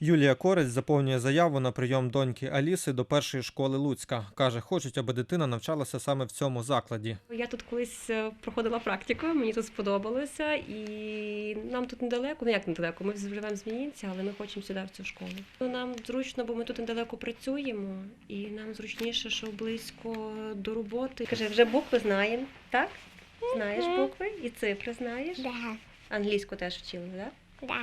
Юлія Корець заповнює заяву на прийом доньки Аліси до першої школи Луцька. Каже, хочуть, аби дитина навчалася саме в цьому закладі. Я тут колись е, проходила практику, мені тут сподобалося, і нам тут недалеко, ну як недалеко, ми живемо в Зміїнці, але ми хочемо сюди в цю школу. Ну, Нам зручно, бо ми тут недалеко працюємо, і нам зручніше, що близько до роботи. Каже, вже букви знаємо, так? Знаєш букви і цифри знаєш? Да, Англійську теж вчили, так? да.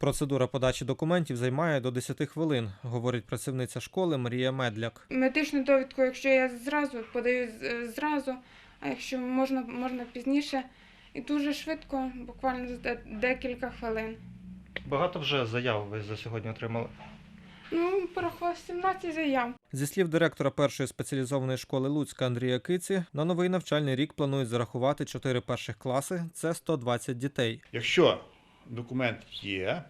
Процедура подачі документів займає до 10 хвилин, говорить працівниця школи Марія Медляк. Медичну довідку, якщо я зразу подаю е, зразу, а якщо можна, можна пізніше. І дуже швидко, буквально за декілька хвилин. Багато вже заяв ви за сьогодні отримали. Ну, порахував 17 заяв. Зі слів директора першої спеціалізованої школи Луцька Андрія Киці, на новий навчальний рік планують зарахувати 4 перших класи. Це 120 дітей. Якщо документ є,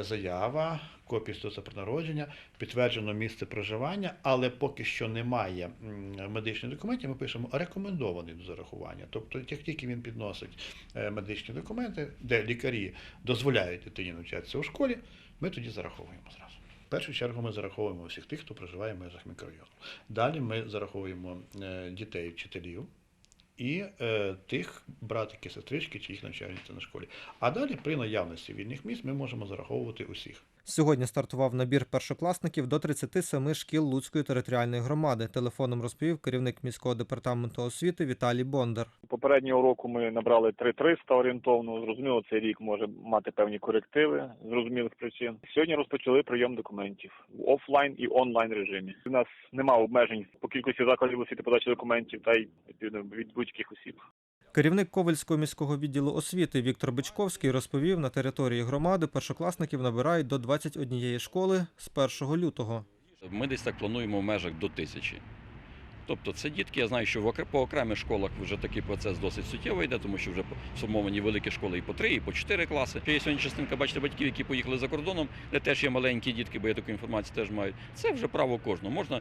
заява, копія статусу про народження, підтверджено місце проживання, але поки що немає медичних документів, ми пишемо рекомендований до зарахування. Тобто, як тільки він підносить е, медичні документи, де лікарі дозволяють дитині навчатися у школі, ми тоді зараховуємо зразу. В першу чергу ми зараховуємо всіх тих, хто проживає в межах мікрорайону. Далі ми зараховуємо е, дітей, вчителів і е, тих братики, сестрички, чи їх навчаються на школі. А далі, при наявності вільних місць, ми можемо зараховувати усіх. Сьогодні стартував набір першокласників до 37 шкіл Луцької територіальної громади. Телефоном розповів керівник міського департаменту освіти Віталій Бондар. Попереднього року ми набрали 3300 орієнтовно. Зрозуміло, цей рік може мати певні корективи з зрозумілих причин. Сьогодні розпочали прийом документів в офлайн і онлайн режимі. У нас немає обмежень по кількості закладів освіти подачі документів та й відповідно від будь-яких осіб. Керівник Ковальського міського відділу освіти Віктор Бичковський розповів, на території громади першокласників набирають до 21 школи з 1 лютого. Ми десь так плануємо в межах до тисячі. Тобто це дітки, я знаю, що по окремих школах вже такий процес досить суттєво йде, тому що вже сформовані великі школи і по три, і по чотири класи. Є сьогодні частинка, бачите, батьків, які поїхали за кордоном, де теж є маленькі дітки, бо я таку інформацію теж мають. Це вже право кожного. Можна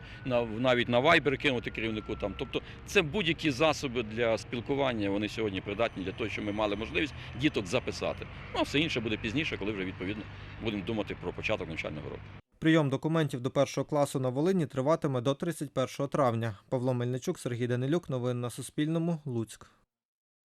навіть на Viber кинути керівнику там. Тобто це будь-які засоби для спілкування, вони сьогодні придатні для того, щоб ми мали можливість діток записати. Ну а все інше буде пізніше, коли вже відповідно будемо думати про початок навчального року. Прийом документів до першого класу на Волині триватиме до 31 травня. Павло Мельничук, Сергій Данилюк. Новини на Суспільному. Луцьк.